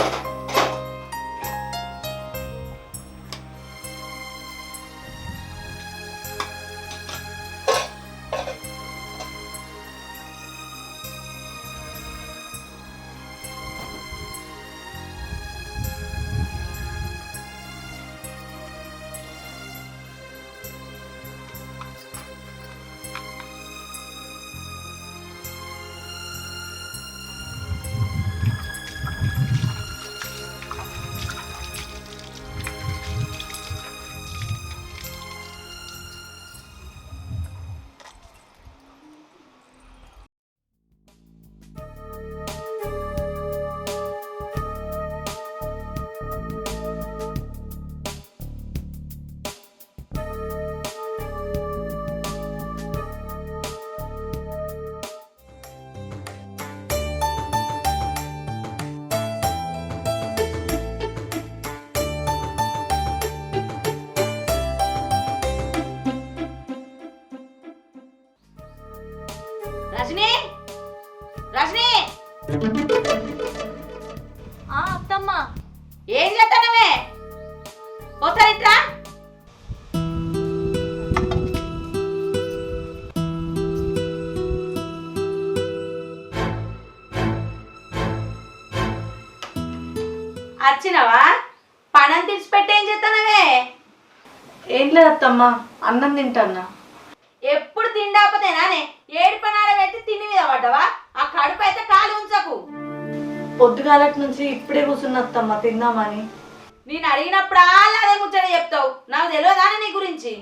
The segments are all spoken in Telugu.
Bye. రజనీ? రజనీ? ఆ అత్తమ్మ. ఏం చేస్తానవే ఒకసారి ఇట్రా? వచ్చినవా పనం తెచ్చిపెట్టి ఏం చేస్తానవే ఏం లేదు అత్తమ్మ అన్నం తింటాన్నా. ఎప్పుడు తిండాపతేనానే ఏడు పనాడ పెట్టి తిని మీద పడ్డవా? ఆ కడుపు అయితే కాలు ఉంచకు. పొద్దుగాలటి నుంచి ఇప్పుడే కూర్చున్న అత్తమ్మ తిందామని నేను అడిగినప్పుడు అదే ముచ్చట చెప్తావు. నాకు తెలియదానే నీ గురించి?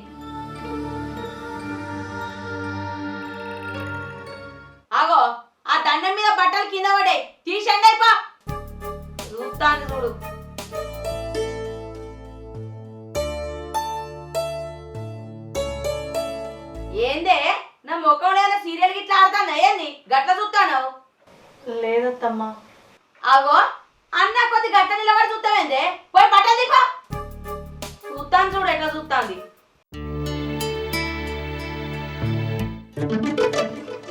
ఆగో ఆ దండం మీద బట్టలు కింద పడే. తీసండి అయిపో. చూస్తాను చూడు. నా ముఖంలో ఏమైనా సీరియల్ గిట్లా ఆడుతుందా? ఏంది? గట్ల చూస్తాను లేదత్తమ్మ. ఆగో అన్న కొద్ది గట్ట నిలబడి చూస్తావేందే పోయి బట్టలు దీపా చూస్తాను చూడు ఎట్లా చూస్తాంది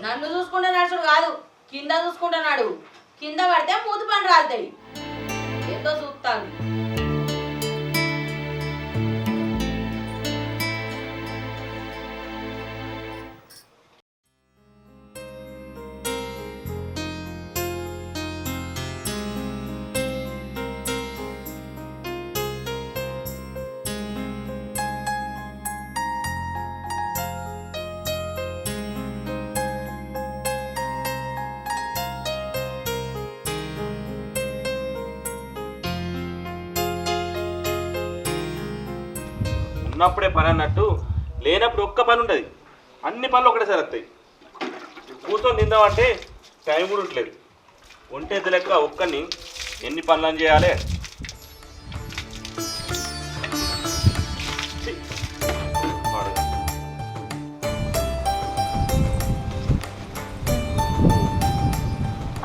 నన్ను చూసుకుంటే నడుచుడు కాదు కింద చూసుకుంటున్నాడు కింద పడితే మూతి పని రాలుతాయి. ఏందో చూస్తాను ఉన్నప్పుడే పని అన్నట్టు లేనప్పుడు ఒక్క పని ఉండదు. అన్ని పనులు ఒకటేసారి వస్తాయి. కూర్చొని తిందామంటే టైం కూడా ఉండలేదు ఒంటే లెక్క ఒక్కని ఎన్ని పనులు చేయాలి.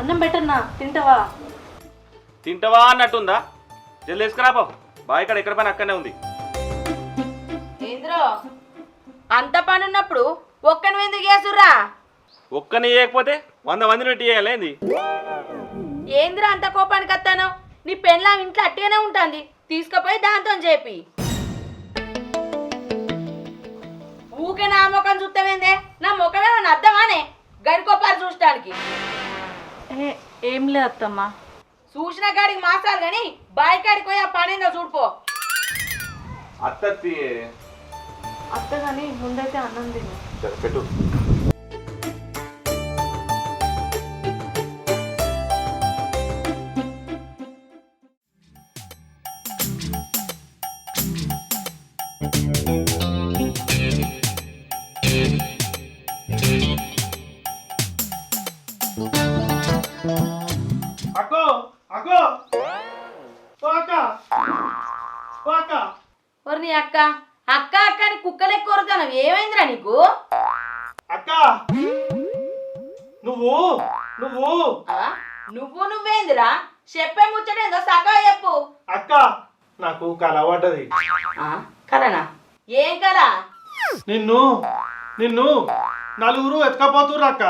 అన్నం పెట్టన్నా తింటావా? తింటావా అన్నట్టుందా? జల్ది వేసుకురా బాబు బాయ్ ఇక్కడ ఎక్కడ పని అక్కడనే ఉంది. అంత పని ఉన్నప్పుడు ఒక్కని ఎందుకు చేసుర్రా ఒక్కని చేయకపోతే వంద మందిని పెట్టి చేయాలి ఏంద్రా అంత కోపానికి వస్తాను నీ పెళ్ళాం ఇంట్లో అట్టేనే ఉంటుంది. తీసుకుపోయి దాంతో చెప్పి ఊకే నా ముఖం చూస్తామేందే నా ముఖం ఏమన్నా అర్థమానే? గడికోపారు చూడటానికి ఏ లేదు అత్తమ్మ. చూసిన కాడికి మాసాలు కానీ బాయ్ కాడికి పోయి ఆ పనేందో చూడిపో అత్తత్తి. అత్త కానీ ముందైతే అన్నం తిను. పెట్టు. అక్కో అక్కో. ఓ అక్క. ఓ అక్క. ఓరి నీ అక్క అక్క అక్క. నువ్వు? నువ్వు నువ్వేందిరా? చెప్పే ముచ్చటేందో సగా చెప్పు. అక్క నాకు కల పడ్డది. ఆ, కలనా? ఏం కలా? నిన్ను నిన్ను నలుగురు ఎత్తుకపోతుర్రు అక్క.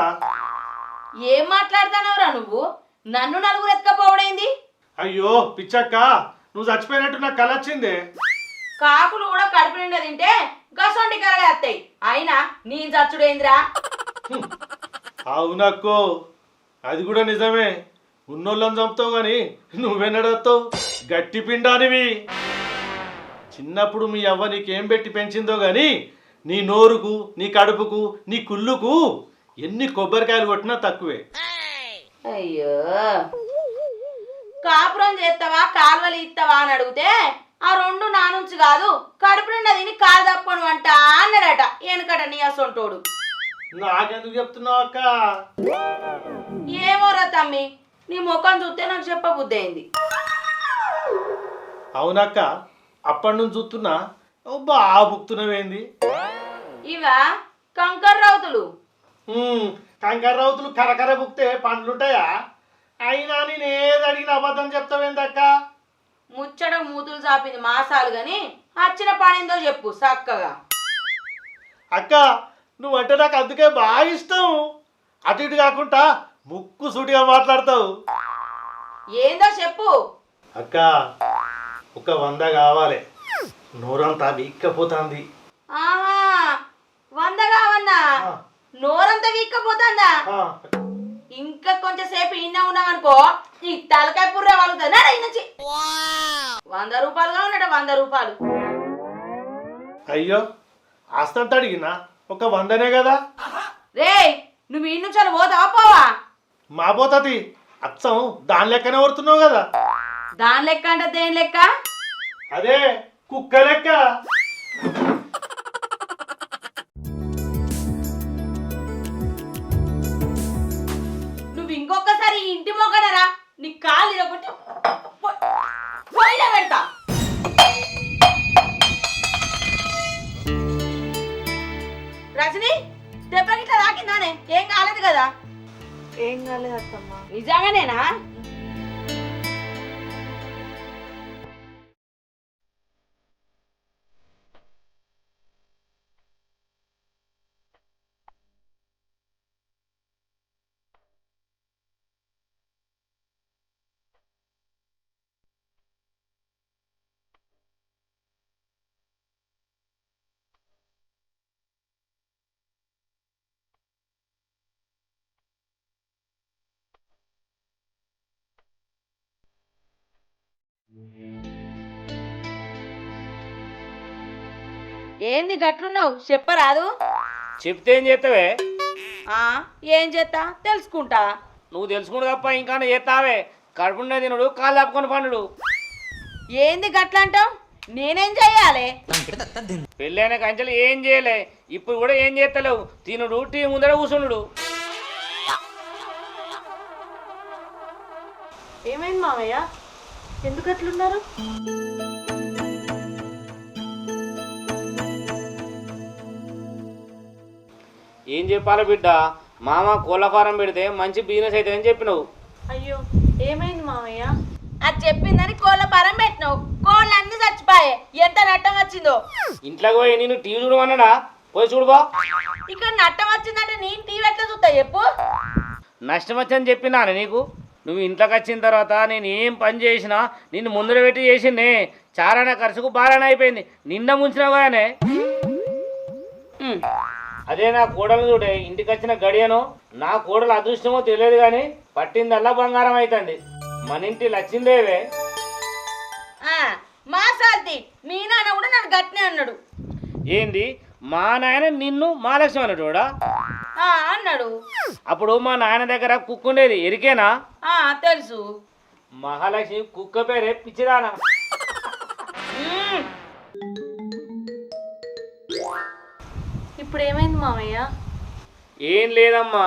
ఏం మాట్లాడుతున్నావురా నువ్వు? నన్ను నలుగురు ఎత్తుకపోవడైంది అయ్యో పిచ్చక్క నువ్వు చచ్చిపోయినట్టు నాకు కల వచ్చిందే. కాకులు కూడా కడుపు నిండా తింటే గసొంటి కలలే వస్తాయి. అయినా నీ చచ్చుడేంద్రా అవునక్కో. అది కూడా నిజమే. ఉన్నోళ్ళని చంపుతావు కానీ నువ్వెన్నడతావు గట్టి పిండానివి. చిన్నప్పుడు మీ అవ్వ నీకేం పెట్టి పెంచిందో గాని నీ నోరుకు నీ కడుపుకు నీ కుళ్ళుకు ఎన్ని కొబ్బరికాయలు కొట్టినా తక్కువే. అయ్యో. కాపురం చేస్తావా కాలువలు ఇస్తావా అని అడిగితే ఆ రెండు నా నుంచి కాదు కడుపు నిండా తిని కాలు తప్పను అంట అన్నాడట. వెనకట నీ అసొంటోడు. నాకెందుకు చెప్తున్నావు అక్క? ఏమోరా తమ్మి నీ ముఖం చూస్తే నాకు చెప్పబుద్ధి అయింది. అవునక్క అప్పటి నుంచి చూస్తున్నా ఓ బాగా బుక్తున్నావేంది ఇవా కంకర్ రౌతులు. కంకర రౌతులు కరకర బుక్తే పండ్లుంటాయా? అయినా నేను ఏది అడిగిన అబద్ధం చెప్తావేందక్క? ముచ్చట మూతులు చాపింది మాసాలు గాని వచ్చిన పనిందో చెప్పు చక్కగా. అక్క నువ్వంటే నాకు అందుకే బాగా ఇష్టం. అటు ఇటు కాకుండా ముక్కు సూటిగా మాట్లాడతావు. ఏందో చెప్పు. అక్క ఒక వంద కావాలి. నోరంతా వీక్కపోతుంది. ఆహా వంద కావన్నా? ఆ, నోరంతా వీక్కపోతుందా? ఆ, ఇంకా కొంచెం సేపు ఇన్న ఉన్నామనుకో ఈ తలకాయ పుర్ర వాలుతుంది. నుంచి వంద రూపాయలుగా ఉన్నాడు వంద రూపాయలు. అయ్యో ఆస్తంత అడిగినా ఒక వందనే కదా? రేయ్ నువ్వు ఇన్ని నుంచి పోతావా పోవా? మా పోతుంది అచ్చం దాని లెక్కనే కొడుతున్నావు కదా? దాని లెక్క అంటే దేని లెక్క? అదే కుక్క లెక్క. ఏం కాలేదు అత్తమ్మ. నిజంగానేనా? ఏంది గట్లున్నావు? చెప్పరాదు. చెప్తే ఏం చేస్తావే? ఆ ఏం చేస్తా? తెలుసుకుంటా. నువ్వు తెలుసుకుంటు తప్ప ఇంకా చేస్తావే. కడుపుండే తినుడు కాలు తప్పుకొని పండుడు. ఏంది గట్లంటావు? నేనేం చెయ్యాలి? పెళ్ళైన కంచెలు ఏం చేయలే. ఇప్పుడు కూడా ఏం చేస్తలేవు? తినుడు టీ ముందర కూర్చుండు ఏమైంది మామయ్య? ఎందుకు అట్లున్నారు? ఏం చెప్పాలి బిడ్డ? మామ కోళ్ళ ఫారం పెడితే మంచి బిజినెస్ అవుతుందని చెప్పినావు. అయ్యో ఏమైంది మామయ్య? అది చెప్పిందని కోళ్ళ పరం పెట్టినావు. కోళ్ళు అన్ని చచ్చిపోయాయి. ఎంత నట్టం వచ్చిందో? ఇంట్లోకి పోయి నేను టీవీ చూడమన్నాడా? పోయి చూడుబా. ఇక్కడ నట్టం వచ్చిందంటే నేను టీవీ ఎట్లా చూస్తా చెప్పు. నష్టం వచ్చని చెప్పినాను నీకు? నువ్వు ఇంట్లోకి వచ్చిన తర్వాత నేను ఏం పని చేసినా నిన్ను ముందర పెట్టి చేసిందే. చారాన ఖర్చుకు బారాన అయిపోయింది. నిన్న ముంచినవానే. అదే నా కోడలు చూడే ఇంటికి వచ్చిన గడియను. నా కోడలు అదృష్టమో తెలియదు కానీ పట్టిందల్లా బంగారం అవుతుంది మన ఇంటి లచ్చిందేవే మా సాల్తి మీ నాన్న కూడా నన్ను గట్టినే అన్నాడు. ఏంది? మా నాయన నిన్ను మా లక్ష్మి అన్నటోడా ఆ, అన్నాడు. అప్పుడు మా నాయన దగ్గర కుక్క ఉండేది ఎరికేనా తెలుసు. మహాలక్ష్మి కుక్క పేరే పిచ్చిదానా? ఇప్పుడు ఏమైంది మామయ్య? ఏం లేదమ్మా.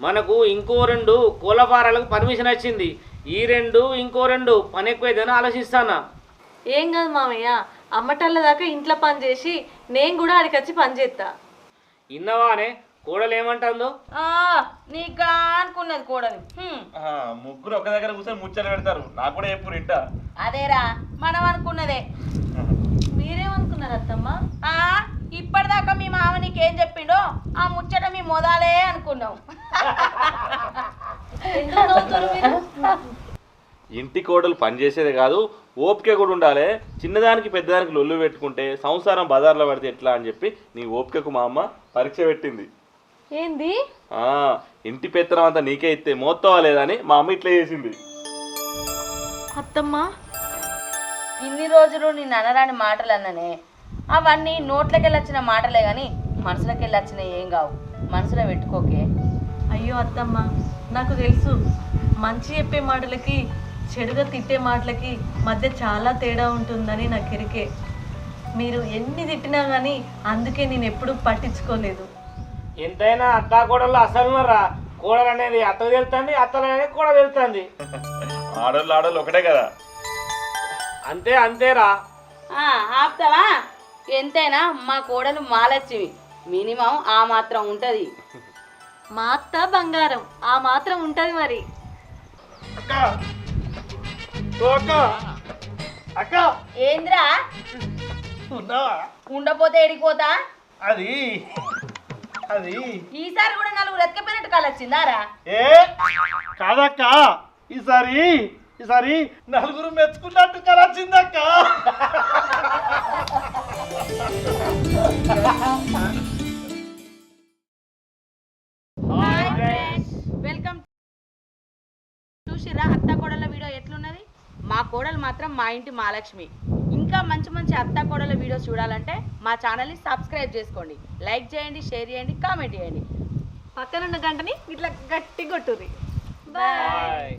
మనకు ఇంకో రెండు కోళ్ళఫారాలకు పర్మిషన్ వచ్చింది. ఈ రెండు ఇంకో రెండు పని ఎక్కువైందని ఆలోచిస్తానా? ఏం కాదు మామయ్య. అమ్మటల్ల దాకా ఇంట్లో పని చేసి నేను కూడా ఆడికి వచ్చి పని చేస్తా ఇన్నవానే కోడలు ఏమంటుందో ఆ, నీకా అనుకున్నది హ్మ్. ఆహా, ముగ్గురు ఒక దగ్గర కూర్చొని ముచ్చట్లు పెడతారు. నాకు కూడా చెప్పు ఇంట అదేరా మనం అనుకున్నదే. మీరేమనుకున్నారు అత్తమ్మ ఆ ఇప్పటిదాకా మీ మామ నీకేం చెప్పిండో ఆ ముచ్చట మీ మొదలే అనుకున్నాం. ఇంటి కోడలు పనిచేసేదే కాదు ఓపిక కూడా ఉండాలి. చిన్నదానికి పెద్దదానికి లొల్లు పెట్టుకుంటే సంసారం బజార్లో పడితే ఎట్లా అని చెప్పి నీ ఓపికకు మా అమ్మ పరీక్ష పెట్టింది. ఏంది? ఆ, ఇంటి పెత్తనం అంతా నీకే ఇస్తే మోత్తవా లేదా అని మా అమ్మ ఇట్లా చేసింది. అత్తమ్మ. ఇన్ని రోజులు నేను అనరాని మాటలు అన్ననే. అవన్నీ నోట్లకి వచ్చిన మాటలే కానీ మనసులోకి వచ్చిన ఏం కావు మనసులో పెట్టుకోకే. అయ్యో అత్తమ్మ నాకు తెలుసు. మంచి చెప్పే మాటలకి చెడుగా తిట్టే మాటలకి మధ్య చాలా తేడా ఉంటుందని నాకు ఎరికే మీరు ఎన్ని తిట్టినా కానీ అందుకే నేను ఎప్పుడూ పట్టించుకోలేదు. ఎంతైనా అత్త కోడలు అసలున్నారా కోడలు అనేది అత్త తెలుస్తుంది అత్తలు అనేది కోడలు తెలుస్తుంది ఆడోళ్ళు ఆడోళ్ళు ఒకటే కదా. అంతే అంతేరా. ఆ, ఆపుతావా? ఎంతైనా మా కోడలు మాలచ్చివి మినిమం ఆ మాత్రం ఉంటది. మా అత్త బంగారం ఆ మాత్రం ఉంటుంది మరి. అక్క. ఓ అక్క. అక్క. ఏంద్రా? ఉన్నావా? ఉండపోతే ఎడిపోతా అది. అది. ఈసారి కూడా నలుగురు ఎత్తుకపోయినట్టు కలొచ్చిందారా ఏ? కాదక్క. ఈసారి ఈసారి నలుగురు మెచ్చుకున్నట్టు కలచిందక్క. వెల్కమ్ చూసిరా అత్త కోడల వీడియో ఎట్లున్నది? మా కోడలు మాత్రం మా ఇంటి మహాలక్ష్మి. ఇంకా మంచి మంచి అత్త కోడల వీడియోస్ చూడాలంటే మా ఛానల్ని సబ్స్క్రైబ్ చేసుకోండి. లైక్ చేయండి షేర్ చేయండి కామెంట్ చేయండి. పక్కనున్న గంటని ఇట్లా గట్టి కొట్టుర్రి బాయ్.